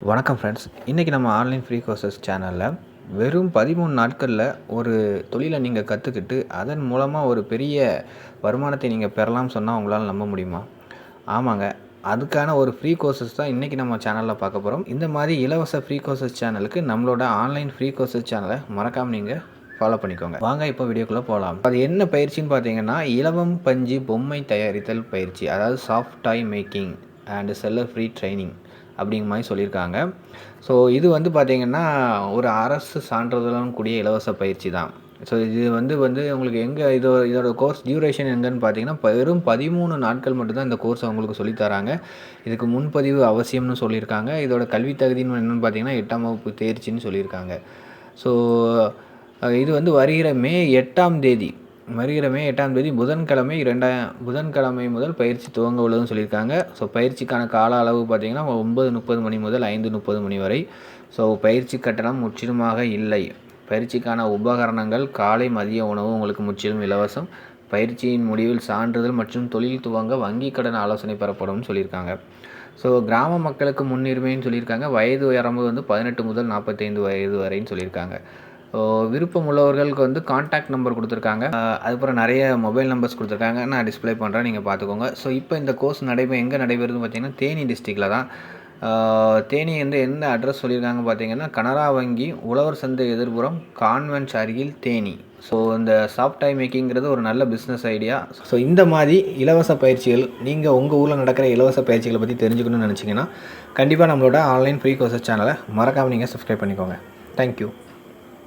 வணக்கம் ஃப்ரெண்ட்ஸ் இன்றைக்கி நம்ம ஆன்லைன் ஃப்ரீ கோர்சஸ் சேனலில் வெறும் பதிமூணு நாட்களில் ஒரு தொழிலை நீங்கள் கற்றுக்கிட்டு அதன் மூலமாக ஒரு பெரிய வருமானத்தை நீங்கள் பெறலாம்னு சொன்னால் உங்களால் நம்ப முடியுமா? ஆமாங்க. அதுக்கான ஒரு ஃப்ரீ கோர்சஸ் தான் இன்றைக்கி நம்ம சேனலில் பார்க்க போகிறோம் இந்த மாதிரி இலவச ஃப்ரீ கோர்சஸ் சேனலுக்கு நம்மளோட ஆன்லைன் ஃப்ரீ கோர்சஸ் சேனலை மறக்காமல் நீங்கள் ஃபாலோ பண்ணிக்கோங்க. வாங்க இப்போ வீடியோக்குள்ளே போகலாம் அது என்ன பயிற்சின்னு பார்த்தீங்கன்னா இலவம் பஞ்சு பொம்மை தயாரித்தல் பயிற்சி அதாவது soft toy making and seller free training அப்படிங்கிற மாதிரி சொல்லியிருக்காங்க. ஸோ இது வந்து பார்த்திங்கன்னா ஒரு அரசு சான்றிதழும் கூடிய இலவச பயிற்சி தான். ஸோ இது வந்து வந்து உங்களுக்கு எங்கே இதோ இதோட கோர்ஸ் டியூரேஷன் எங்கன்னு பார்த்தீங்கன்னா வெறும் பதிமூணு நாட்கள் மட்டும்தான் இந்த கோர்ஸ் அவங்களுக்கு சொல்லித்தராங்க இதுக்கு முன்பதிவு அவசியம்னு சொல்லியிருக்காங்க. இதோட கல்வி தகுதின்னு என்னென்னு பார்த்தீங்கன்னா எட்டாம் வகுப்பு தேர்ச்சின்னு சொல்லியிருக்காங்க. ஸோ இது வந்து வருகிற மே எட்டாம் தேதி வருகிற மே எட்டாம் தேதி புதன்கிழமை இரண்டாயிரம் புதன்கிழமை முதல் பயிற்சி துவங்க உள்ளதுன்னு சொல்லியிருக்காங்க. ஸோ பயிற்சிக்கான கால அளவு பார்த்திங்கன்னா ஒன்பது முப்பது மணி முதல் ஐந்து முப்பது மணி வரை. ஸோ பயிற்சி கட்டணம் முற்றிலுமாக இல்லை. பயிற்சிக்கான உபகரணங்கள் காலை மதிய உணவு உங்களுக்கு முற்றிலும் இலவசம். பயிற்சியின் முடிவில் சான்றிதழ் மற்றும் தொழில் துவங்க வங்கி கடன் ஆலோசனை பெறப்படும் சொல்லியிருக்காங்க. ஸோ கிராம மக்களுக்கு முன்னுரிமைன்னு சொல்லியிருக்காங்க. வயது வரம்பு வந்து பதினெட்டு முதல் நாற்பத்தைந்து வயது வரைன்னு சொல்லியிருக்காங்க. விருப்பம் உள்ளவர்களுக்கு வந்து காண்டாக்ட் நம்பர் கொடுத்துருக்காங்க. அதுக்கப்புறம் நிறைய மொபைல் நம்பர்ஸ் கொடுத்துருக்காங்க. நான் டிஸ்பிளே பண்ணுறேன் நீங்கள் பார்த்துக்கோங்க ஸோ இப்போ இந்த கோர்ஸ் நடைபெற எங்கே நடைபெறுதுன்னு பார்த்தீங்கன்னா தேனி டிஸ்ட்ரிக்டில் தான். தேனி வந்து எந்த அட்ரஸ் சொல்லியிருக்காங்க பார்த்தீங்கன்னா கனரா வங்கி உழவர் சந்தை எதிர்புறம் கான்வென்ட் அருகில் தேனி. ஸோ இந்த சாஃப்ட் மேக்கிங்கிறது ஒரு நல்ல பிஸ்னஸ் ஐடியா ஸோ இந்த மாதிரி இலவச பயிற்சிகள் நீங்கள் உங்கள் ஊரில் நடக்கிற இலவச பயிற்சிகளை பற்றி தெரிஞ்சுக்கணும்னு நினச்சிங்கன்னா கண்டிப்பாக நம்மளோட ஆன்லைன் ஃப்ரீ கோர்சஸ் சேனலை மறக்காமல் நீங்கள் சப்ஸ்கிரைப் பண்ணிக்கோங்க. தேங்க்யூ